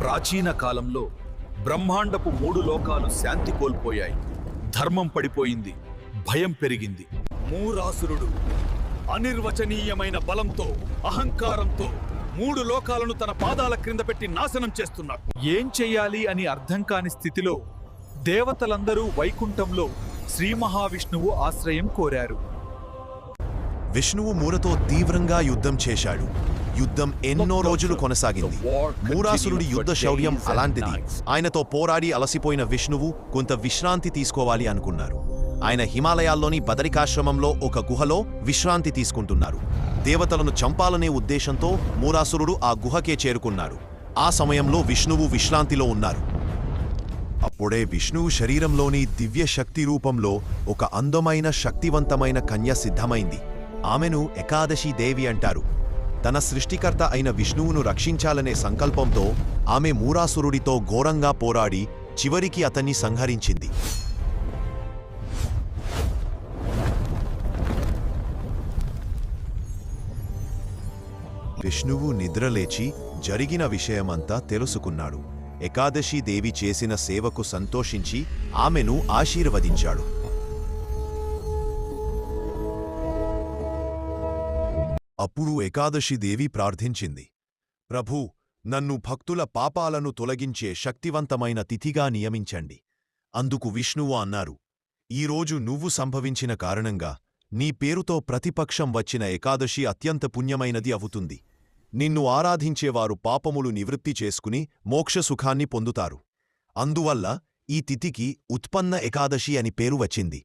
ప్రాచీన కాలంలో బ్రహ్మాండపు మూడు లోకాలు శాంతి కోల్పోయాయి. ధర్మం పడిపోయింది. భయం పెరిగింది. మూరాసురుడు అనిర్వచనీయమైన బలంతో అహంకారంతో మూడు లోకాలను తన పాదాల క్రింద పెట్టి నాశనం చేస్తున్నాడు. ఏం చెయ్యాలి అని అర్థం కాని స్థితిలో దేవతలందరూ వైకుంఠంలో శ్రీ మహావిష్ణువు ఆశ్రయం కోరారు. విష్ణువు మూరతో తీవ్రంగా యుద్ధం చేశాడు. యుద్ధం ఎన్నో రోజులు కొనసాగింది. మూరాసురుడి యుద్ధ శౌర్యం అలాంటిది. ఆయనతో పోరాడి అలసిపోయిన విష్ణువు కొంత విశ్రాంతి తీసుకోవాలి అనుకున్నారు. ఆయన హిమాలయాల్లోని బదరికాశ్రమంలో ఒక గుహలో విశ్రాంతి తీసుకుంటున్నారు. దేవతలను చంపాలనే ఉద్దేశంతో మూరాసురుడు ఆ గుహకే చేరుకున్నాడు ఆ సమయంలో విష్ణువు విశ్రాంతిలో ఉన్నారు. అప్పుడే విష్ణువు శరీరంలోని దివ్య శక్తి రూపంలో ఒక అందమైన శక్తివంతమైన కన్య సిద్ధమైంది. ఆమెను ఏకాదశి దేవి అంటారు. తన సృష్టికర్త అయిన విష్ణువును రక్షించాలనే సంకల్పంతో ఆమె మూరాసురుడితో ఘోరంగా పోరాడి చివరికి అతన్ని సంహరించింది. విష్ణువు నిద్రలేచి జరిగిన విషయమంతా తెలుసుకున్నాడు. ఏకాదశి దేవి చేసిన సేవకు సంతోషించి ఆమెను ఆశీర్వదించాడు. అప్పుడు ఏకాదశి దేవి ప్రార్థించింది. ప్రభూ నన్ను భక్తుల పాపాలను తొలగించే శక్తివంతమైన తిథిగా నియమించండి. అందుకు విష్ణువు అన్నారు ఈరోజు నువ్వు సంభవించిన కారణంగా నీ పేరుతో ప్రతిపక్షం వచ్చిన ఏకాదశి అత్యంత పుణ్యమైనది అవుతుంది. నిన్ను ఆరాధించేవారు పాపములు నివృత్తి చేసుకుని మోక్షసుఖాన్ని పొందుతారు. అందువల్ల ఈ తిథికి ఉత్పన్న ఏకాదశి అని పేరు వచ్చింది.